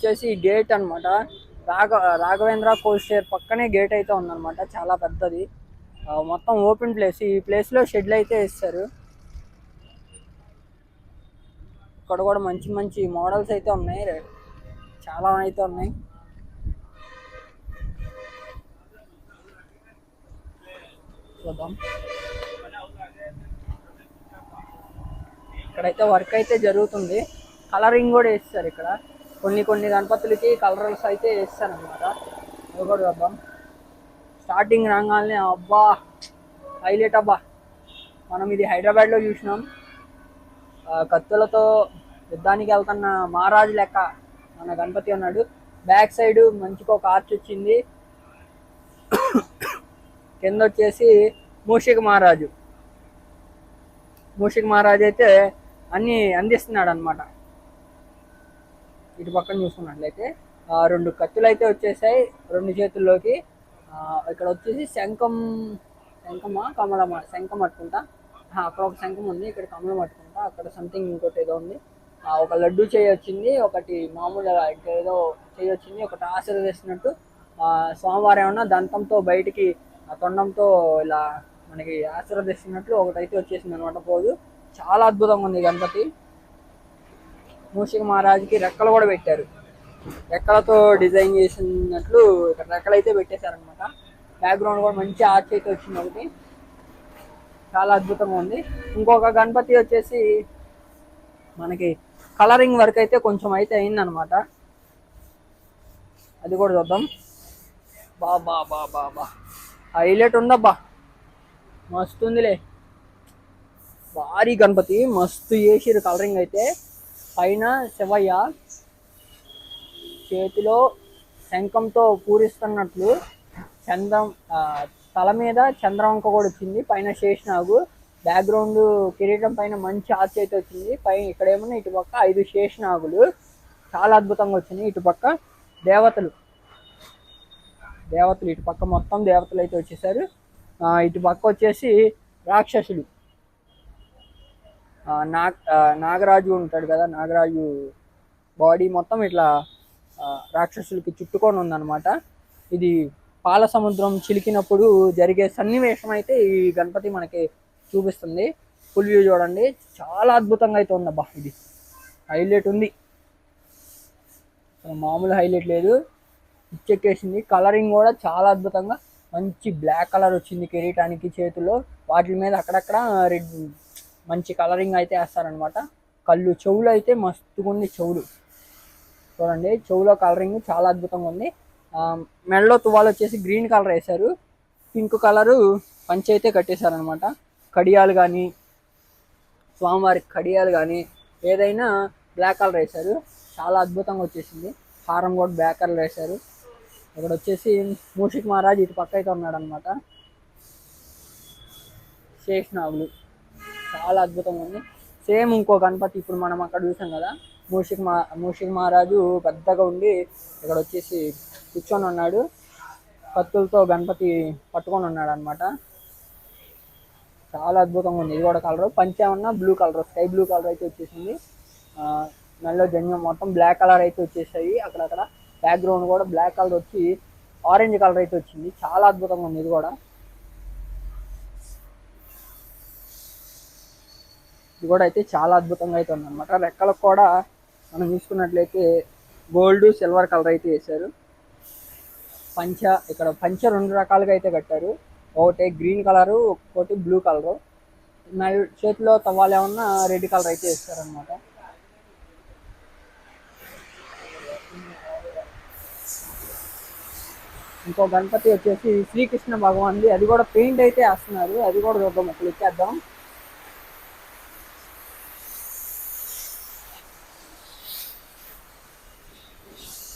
వచ్చేసి గేట్ అన్నమాట. రాఘ రాఘవేంద్ర కోస్టేర్ పక్కనే గేట్ అయితే ఉందన్నమాట. చాలా పెద్దది. మొత్తం ఓపెన్ ప్లేస్ ఈ ప్లేస్లో షెడ్లు అయితే వేస్తారు. ఇక్కడ కూడా మంచి మంచి మోడల్స్ అయితే ఉన్నాయి. చాలా అయితే ఉన్నాయి. చూద్దాం. ఇక్కడైతే వర్క్ అయితే జరుగుతుంది. కలరింగ్ కూడా వేస్తారు ఇక్కడ. కొన్ని కొన్ని గణపతులకి కలర్స్ అయితే వేస్తారనమాట కూడా చూద్దాం. స్టార్టింగ్ రాగానే అబ్బా హైలైట్ అబ్బా. మనం ఇది హైదరాబాద్లో చూసినాం. కత్తులతో యుద్ధానికి వెళ్తున్న మహారాజు లెక్క మన గణపతి ఉన్నాడు. బ్యాక్ సైడ్ మంచిగా ఒక ఆర్చ్ వచ్చింది. కింద వచ్చేసి మూషిక మహారాజు. మూషిక మహారాజు అయితే అన్ని అందిస్తున్నాడు అనమాట ఇటు పక్కన చూసుకున్నట్లయితే రెండు కత్తులు అయితే వచ్చేసాయి. రెండు చేతుల్లోకి ఇక్కడ వచ్చేసి శంఖం శంఖమా కమలమా? శంఖం పట్టుకుంటా. అక్కడ ఒక శంఖం ఉంది ఇక్కడ కమలం పట్టుకుంటా. అక్కడ సంథింగ్ ఇంకోటి ఏదో ఉంది. ఆ, ఒక లడ్డు చేయి వచ్చింది ఒకటి మామూలుగా ఏదో చేయి వచ్చింది ఒకటి ఆశీర్వదిస్తున్నట్టు ఆ, స్వామివారు ఏమన్నా దంతంతో బయటికి తొండంతో ఇలా మనకి ఆశీర్వదిస్తున్నట్లు ఒకటైతే వచ్చేసింది అనమాట పోదు. చాలా అద్భుతంగా ఉంది గణపతి. మూషిక మహారాజుకి రెక్కలు కూడా పెట్టారు. రెక్కలతో డిజైన్ చేసినట్లు ఇక్కడ రెక్కలు అయితే పెట్టేశారనమాట బ్యాక్గ్రౌండ్ కూడా మంచి ఆర్చ్ అయితే వచ్చింది ఒకటి. చాలా అద్భుతంగా ఉంది. ఇంకొక గణపతి వచ్చేసి మనకి కలరింగ్ వర్క్ అయితే కొంచెం అయితే అయిందనమాట అది కూడా చూద్దాం. బా బా బా బా బా. హైలైట్ ఉందబ్బా. మస్తు ఉందిలే భారీ గణపతి. మస్తు చేసిరు కలరింగ్ అయితే. పైన శివయ్య చేతిలో శంఖంతో పూరిస్తున్నట్లు చంద్రం ఆ, తల మీద చంద్రవంక కూడా వచ్చింది. పైన శేషనాగు. బ్యాక్గ్రౌండ్ కిరీటం పైన మంచి ఆర్చ్ అయితే వచ్చింది. పైన ఇక్కడ ఏమన్నా ఇటు పక్క ఐదు శేషనాగులు. చాలా అద్భుతంగా వచ్చినాయి ఇటు పక్క దేవతలు. దేవతలు ఇటు పక్క మొత్తం దేవతలు అయితే వచ్చేసారు. ఆ, ఇటు పక్క వచ్చేసి రాక్షసులు. నాగ్ నాగరాజు ఉంటాడు కదా నాగరాజు బాడీ మొత్తం ఇట్లా రాక్షసులకి చుట్టుకొని ఉందన్నమాట. ఇది పాల సముద్రం చిలికినప్పుడు జరిగే సన్నివేశం అయితే ఈ గణపతి మనకి చూపిస్తుంది. ఫుల్ వ్యూ చూడండి. చాలా అద్భుతంగా అయితే ఉందబ్బా ఇది. హైలైట్ ఉంది. మామూలు హైలైట్ లేదు. ఇచ్చెక్కేసింది. కలరింగ్ కూడా చాలా అద్భుతంగా. మంచి బ్లాక్ కలర్ వచ్చింది కిరీటానికి చేతిలో వాటి మీద అక్కడక్కడ రెడ్ మంచి కలరింగ్ అయితే వేస్తారనమాట. కళ్ళు చెవులు అయితే మస్తుగా ఉంది చెవులు. చూడండి చెవులో కలరింగ్ చాలా అద్భుతంగా ఉంది. మెడలో తువాలు వచ్చేసి గ్రీన్ కలర్ వేశారు. పింక్ కలరు పంచి అయితే కట్టేశారనమాట. కడియాలు కానీ స్వామివారికి కడియాలు కానీ ఏదైనా బ్లాక్ కలర్ వేశారు. చాలా అద్భుతంగా వచ్చేసింది. హారం కూడా బ్లాక్ కలర్ వేశారు. ఇక్కడ వచ్చేసి మూషిక్ మహారాజ్ ఇటు పక్క అయితే ఉన్నాడు అనమాట శేషనాగులు చాలా అద్భుతంగా ఉంది. సేమ్ ఇంకో గణపతి ఇప్పుడు మనం అక్కడ చూసాం కదా మూషిక్ మా మూషిక్ మహారాజు పెద్దగా ఉండి ఇక్కడ వచ్చేసి కూర్చొని ఉన్నాడు. కత్తులతో గణపతి పట్టుకొని ఉన్నాడు అనమాట చాలా అద్భుతంగా ఉంది. ఇది కూడా colour. పంచేమన్నా blue colour. Sky blue colour అయితే వచ్చేసింది. ఆ, జన్యం మొత్తం బ్లాక్ కలర్ అయితే వచ్చేసాయి. అక్కడక్కడ బ్యాక్గ్రౌండ్ కూడా బ్లాక్ కలర్ వచ్చి ఆరెంజ్ కలర్ అయితే వచ్చింది. చాలా అద్భుతంగా ఉంది ఇది కూడా. ఇది కూడా అయితే చాలా అద్భుతంగా అయితే ఉందన్నమాట. రెక్కలకు కూడా మనం చూసుకున్నట్లయితే గోల్డ్ సిల్వర్ కలర్ అయితే వేశారు. పంచ ఇక్కడ పంచ రెండు రకాలుగా అయితే కట్టారు. ఒకటి గ్రీన్ కలరు ఒకటి బ్లూ కలరు. మెల్ చేతిలో తవ్వాలి ఏమన్నా రెడ్ కలర్ అయితే వేస్తారనమాట ఇంకో గణపతి వచ్చేసి శ్రీకృష్ణ భగవాన్ది. అది కూడా పెయింట్ అయితే వేస్తున్నారు. అది కూడా చూద్దాం ఒకళ్ళు ఇచ్చేద్దాం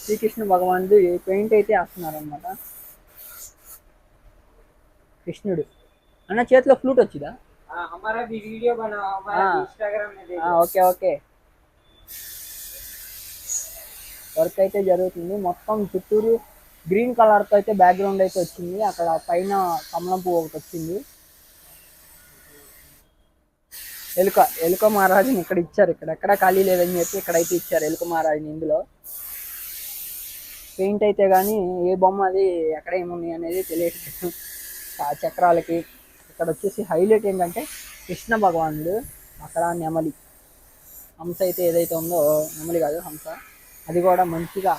శ్రీకృష్ణ భగవానుడు పెయింట్ అయితే వేస్తున్నారు అనమాట కృష్ణుడు. అన్న చేతిలో ఫ్లూట్ వచ్చిందా? Okay okay. వర్క్ అయితే జరుగుతుంది. మొత్తం చుట్టూరు గ్రీన్ కలర్తో అయితే బ్యాక్గ్రౌండ్ అయితే వచ్చింది. అక్కడ పైన కమలం పువ్వు ఒకటి వచ్చింది. ఎలుక ఎలుక మహారాజుని ఇక్కడ ఇచ్చారు. ఇక్కడ ఎక్కడ ఖాళీ లేదని చెప్పి ఇక్కడైతే ఇచ్చారు ఎలుక మహారాజుని ఇందులో. పెయింట్ అయితే కానీ ఏ బొమ్మ అది ఎక్కడ ఏముంది అనేది తెలియట్లేదు ఆ చక్రాలకి ఇక్కడ వచ్చేసి హైలైట్ ఏంటంటే కృష్ణ భగవానుడు అక్కడ నెమలి. హంస అయితే ఏదైతే ఉందో నెమలి కాదు హంస. అది కూడా మంచిగా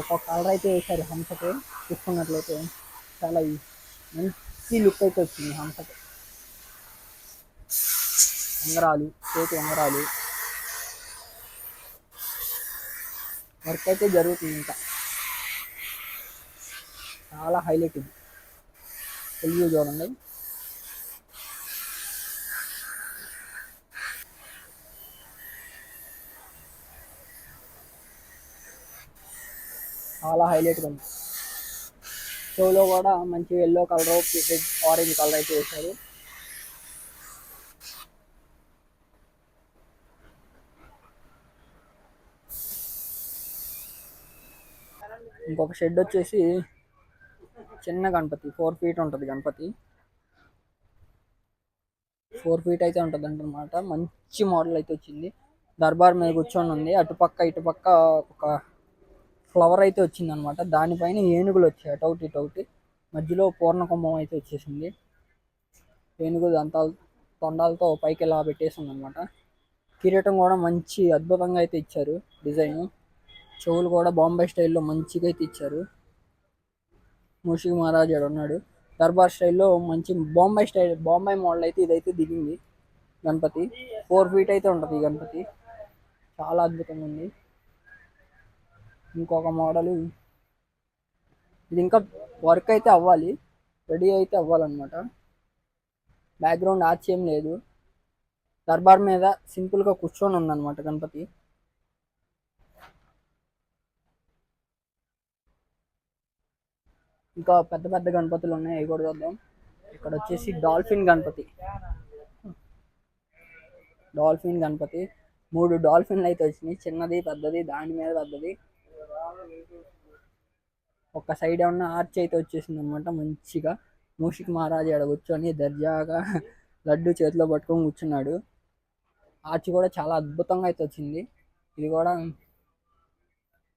ఒక కలర్ అయితే వేశారు హంసకి చూసుకున్నట్లయితే. చాలా మంచి లుక్ అయితే వచ్చింది హంసకి. ఉంగరాలు చేతి ఉంగరాలు. వర్క్ అయితే జరుగుతుంది ఇంకా. చాలా హైలైట్ ఇది. తెలుగు చూడండి. చాలా హైలైట్గా ఉంది షోలో కూడా మంచి yellow colour red orange colour అయితే వేశారు. ఇంకొక షెడ్ వచ్చేసి చిన్న గణపతి ఫోర్ ఫీట్ ఉంటుంది గణపతి. ఫోర్ ఫీట్ అయితే ఉంటుంది అనమాట మంచి మోడల్ అయితే వచ్చింది. దర్బార్ మీద కూర్చొని ఉంది. అటుపక్క ఇటుపక్క ఒక ఫ్లవర్ అయితే వచ్చింది అనమాట దానిపైన ఏనుగులు వచ్చాయి. అటౌటి ఇటౌటి మధ్యలో పూర్ణ కుంభం అయితే వచ్చేసింది. ఏనుగు దంతాలు తొండాలతో పైకి ఇలా పెట్టేసింది అనమాట కిరీటం కూడా మంచి అద్భుతంగా అయితే ఇచ్చారు డిజైన్. చెవులు కూడా బాంబే స్టైల్లో మంచిగా అయితే ఇచ్చారు. ముషి మహారాజ్ ఆడ ఉన్నాడు. దర్బార్ స్టైల్లో మంచి బాంబే స్టైల్ బాంబే మోడల్ అయితే ఇదైతే దిగింది గణపతి. ఫోర్ ఫీట్ అయితే ఉంటుంది ఈ గణపతి. చాలా అద్భుతంగా ఉంది. ఇంకొక మోడల్ ఇది ఇంకా వర్క్ అయితే అవ్వాలి. రెడీ అయితే అవ్వాలన్నమాట. బ్యాక్గ్రౌండ్ ఆర్చ్ ఏం లేదు. దర్బార్ మీద సింపుల్గా కూర్చొని ఉందన్నమాట గణపతి. ఇంకా పెద్ద పెద్ద గణపతులు ఉన్నాయి అవి కూడా చూద్దాం. ఇక్కడ వచ్చేసి డాల్ఫిన్ గణపతి. డాల్ఫిన్ గణపతి. మూడు డాల్ఫిన్లు అయితే వచ్చినాయి. చిన్నది పెద్దది దాని మీద పెద్దది. ఒక సైడ్ ఏమన్నా ఆర్చ్ అయితే వచ్చేసింది అనమాట మంచిగా. మూషిక్ మహారాజు ఆడ కూర్చొని దర్జాగా లడ్డు చేతిలో పట్టుకొని కూర్చున్నాడు. ఆర్చ్ కూడా చాలా అద్భుతంగా అయితే వచ్చింది. ఇది కూడా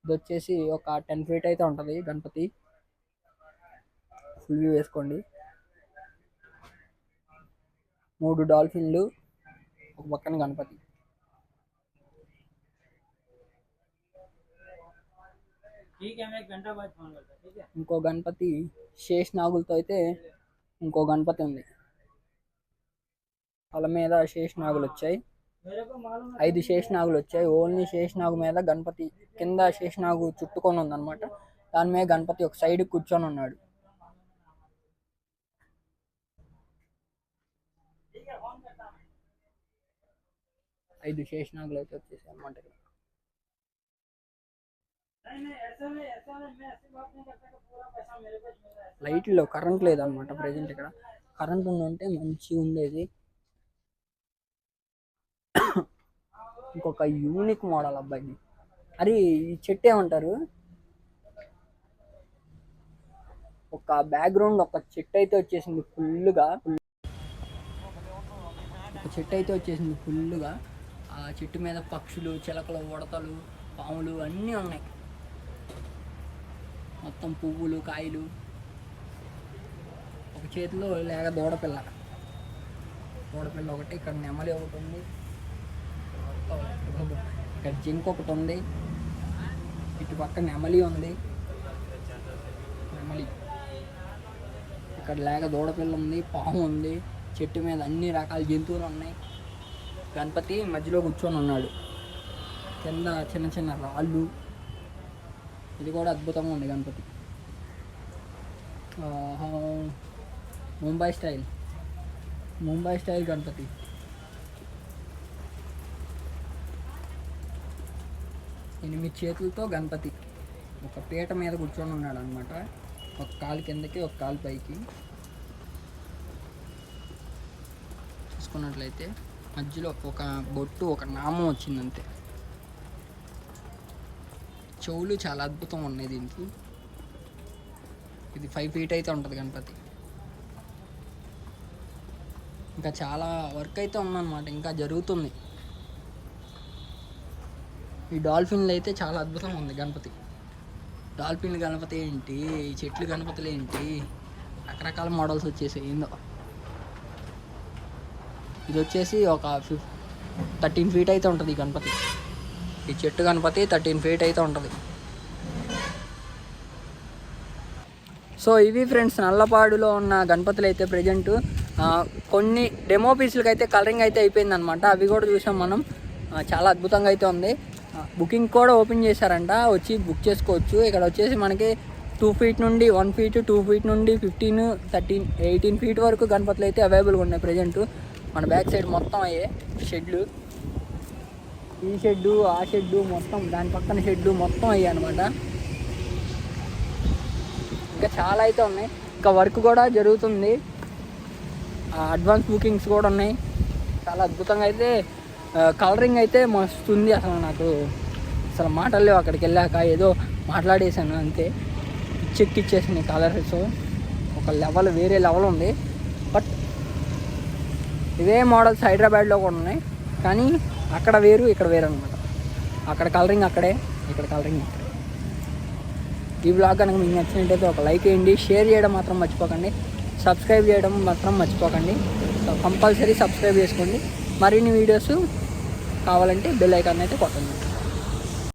ఇది వచ్చేసి ఒక టెన్ ఫీట్ అయితే ఉంటుంది గణపతి. ఫుల్ వ్యూ వేసుకోండి. మూడు డాల్ఫిన్లు ఒక పక్కన గణపతి. ఇంకో గణపతి శేష్ నాగులతో అయితే ఇంకో గణపతి ఉంది. తల మీద శేష్ నాగులు వచ్చాయి. ఐదు శేష్ నాగులు వచ్చాయి. ఓన్లీ శేష్ నాగు మీద గణపతి కింద శేష్ నాగు చుట్టుకొని ఉందన్నమాట. దాని మీద గణపతి ఒక సైడ్ కూర్చొని ఉన్నాడు. ఐదు శేషనాగులు అయితే వచ్చేసాయి అన్నమాట ఇక్కడ లైట్లో కరెంట్ లేదనమాట ప్రజెంట్ ఇక్కడ. కరెంట్ ఉందంటే మంచి ఉండేది. ఇంకొక యూనిక్ మోడల్ అబ్బాయి అరే ఈ చెట్టు ఏమంటారు? ఒక బ్యాక్గ్రౌండ్ ఒక చెట్టు అయితే వచ్చేసింది ఫుల్గా చెట్టు అయితే వచ్చేసింది ఫుల్గా ఆ చెట్టు మీద పక్షులు చిలకలు ఉడతలు పాములు అన్నీ ఉన్నాయి. మొత్తం పువ్వులు కాయలు. ఒక చేతిలో లేక దూడపిల్ల దూడపిల్ల ఒకటి ఇక్కడ నెమలి ఒకటి ఉంది. ఇక్కడ జింక్ ఒకటి ఉంది. ఇటు పక్క నెమలి ఉంది. నెమలి. ఇక్కడ లేక దూడపిల్ల ఉంది పాము ఉంది. చెట్టు మీద అన్ని రకాల జంతువులు ఉన్నాయి. గణపతి మధ్యలో కూర్చొని ఉన్నాడు. కింద చిన్న చిన్న రాళ్ళు. ఇది కూడా అద్భుతంగా ఉంది గణపతి. ముంబై స్టైల్. ముంబై స్టైల్ గణపతి. ఎనిమిది చేతులతో గణపతి. ఒక పీట మీద కూర్చొని ఉన్నాడు అనమాట ఒక కాలు కిందకి ఒక కాలు పైకి. చూసుకున్నట్లయితే మధ్యలో ఒక బొట్టు ఒక నామం వచ్చింది అంతే చెవులు చాలా అద్భుతం ఉన్నాయి దీనికి. ఇది ఫైవ్ ఫీట్ అయితే ఉంటుంది గణపతి. ఇంకా చాలా వర్క్ అయితే ఉందన్నమాట ఇంకా జరుగుతుంది. ఈ డాల్ఫిన్లు అయితే చాలా అద్భుతంగా ఉంది గణపతి. డాల్ఫిన్ గణపతి ఏంటి? ఈ చెట్లు గణపతులు ఏంటి? రకరకాల మోడల్స్ వచ్చేసాయి ఏందో. ఇది వచ్చేసి ఒక ఫిఫ్ థర్టీన్ ఫీట్ అయితే ఉంటుంది ఈ గణపతి. ఈ చెట్టు గణపతి థర్టీన్ ఫీట్ అయితే ఉంటుంది. సో ఇవి ఫ్రెండ్స్ నల్లపాడులో ఉన్న గణపతులు అయితే ప్రజెంట్. కొన్ని డెమో పీసులకి అయితే కలరింగ్ అయితే అయిపోయిందనమాట. అవి కూడా చూసాం మనం. చాలా అద్భుతంగా అయితే ఉంది. బుకింగ్ కూడా ఓపెన్ చేశారంట. వచ్చి బుక్ చేసుకోవచ్చు. ఇక్కడ వచ్చేసి మనకి టూ ఫీట్ నుండి వన్ ఫీట్ టూ ఫీట్ నుండి ఫిఫ్టీన్ థర్టీన్ ఎయిటీన్ ఫీట్ వరకు గణపతులు అయితే అవైలబుల్గా ఉన్నాయి ప్రజెంట్. మన బ్యాక్ సైడ్ మొత్తం అయ్యే షెడ్లు. ఈ షెడ్డు ఆ షెడ్డు మొత్తం దాని పక్కన షెడ్డు మొత్తం అయ్యాయి అనమాట ఇంకా చాలా అయితే ఉన్నాయి. ఇంకా వర్క్ కూడా జరుగుతుంది. అడ్వాన్స్ బుకింగ్స్ కూడా ఉన్నాయి. చాలా అద్భుతంగా అయితే కలరింగ్ అయితే మస్తు ఉంది అసలు నాకు. అసలు మాటలు లేవు అక్కడికి వెళ్ళాక. ఏదో మాట్లాడేశాను అంతే. పిచ్చెక్కిచ్చేసింది కలర్స్ ఒక లెవెల్ వేరే లెవెల్ ఉంది. ఇవే మోడల్స్ హైదరాబాద్లో కూడా ఉన్నాయి. కానీ అక్కడ వేరు ఇక్కడ వేరు అనమాట అక్కడ కలరింగ్ అక్కడే ఇక్కడ కలరింగ్ ఇక్కడే. ఈ బ్లాగ్ కనుక మీకు నచ్చినట్టయితే ఒక లైక్ వేయండి షేర్ చేయడం మాత్రం మర్చిపోకండి సబ్స్క్రైబ్ చేయడం మాత్రం మర్చిపోకండి. కంపల్సరీ సబ్స్క్రైబ్ చేసుకోండి. మరిన్ని వీడియోస్ కావాలంటే బెల్ ఐకాన్ అయితే కొట్టండి.